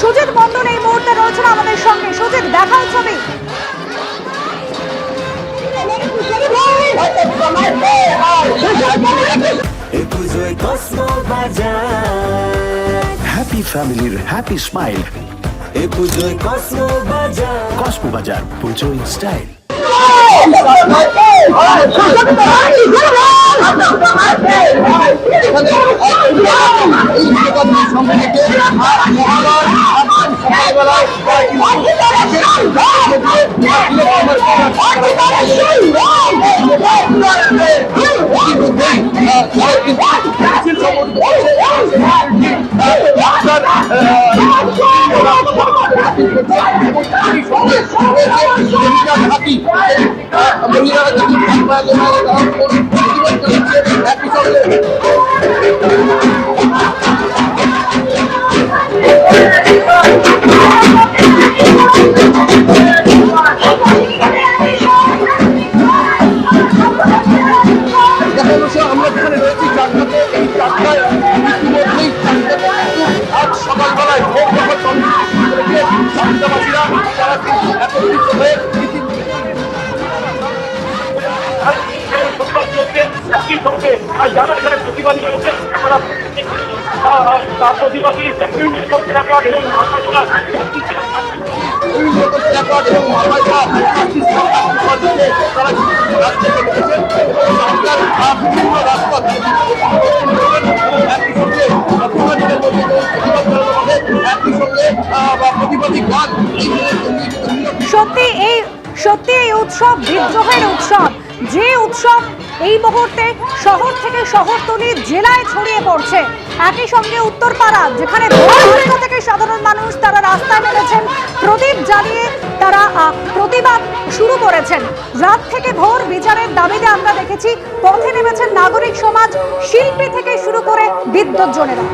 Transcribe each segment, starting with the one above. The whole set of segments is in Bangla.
সুজিত মন্ডল এই মুহূর্তে রয়েছেন আমাদের সঙ্গে। সুজিত দেখাও ছবি পুজোয় হ্যাপি ফ্যামিলির হ্যাপি স্মাইল এ পুজোয় কসমো বাজার কসমো বাজার পুজো ইন স্টাইল দেখা চারটাবাসীরা তারা একত্রিত হয়ে যারা এখানে প্রতিবাদী রাজপথ সত্যি এই উৎসব বিদ্রোহের উৎসব। যে উৎসব এই মুহূর্তে শহর থেকে শহরতলি জেলায় ছড়িয়ে পড়ছে। একই সঙ্গে উত্তরপাড়া, যেখানে থেকে সাধারণ মানুষ তারা রাস্তায় নেমেছেন, প্রদীপ জ্বালিয়ে তারা প্রতিবাদ শুরু করেছেন। রাত থেকে ভোর বিচারের দাবিতে আমরা দেখেছি, পথে নেমেছেন নাগরিক সমাজ, শিল্পী থেকে শুরু করে বিদ্যুৎজনেরা।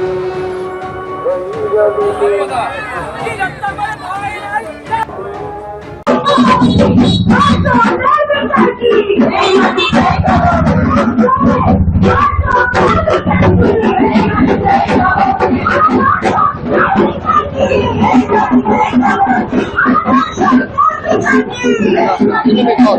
Ini betul.